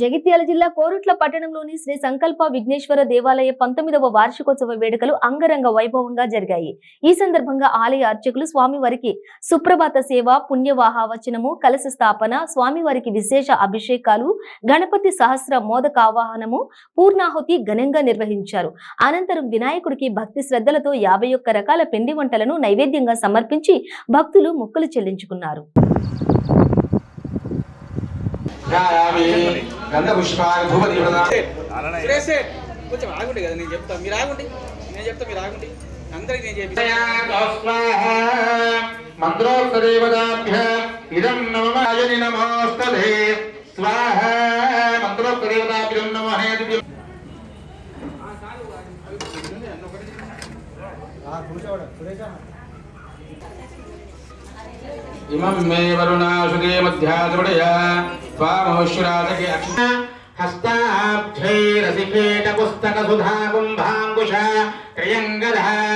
జగిత్యాల జిల్లా కోరుట్ల పట్టణంలోని శ్రీ సంకల్ప విఘ్నేశ్వర దేవాలయ పంతొమ్మిదవ వార్షికోత్సవ వేడుకలు అంగరంగ వైభవంగా జరిగాయి. ఈ సందర్భంగా ఆలయ అర్చకులు స్వామివారికి సుప్రభాత సేవ పుణ్యవాహావచనము కలశ స్థాపన స్వామివారికి విశేష అభిషేకాలు గణపతి సహస్ర మోదక ఆవాహనము పూర్ణాహుతి ఘనంగా నిర్వహించారు. అనంతరం వినాయకుడికి భక్తి శ్రద్ధలతో యాభై ఒక్క రకాల పిండి వంటలను నైవేద్యంగా సమర్పించి భక్తులు మొక్కులు చెల్లించుకున్నారు. గంధపుష్పాన్ని ధూపదీ సురేష్ కొంచెం ఆగుండి కదా నేను చెప్తా. మీరు ఆగుండి. నేను చెప్తా మీరు ఆగుండి. అందరికి నేను చెప్పి మంత్రోక్తదేవతాభ్య ఇదం నమమాయని నమోస్తదే స్వాహ మంత్రోక్తదేవతాభ్యం ఇమం మే వరుణాసుదే మధ్యాద్రుడయ स्वामहुश्राज पुस्तक सुधा त्र्यङ्गधा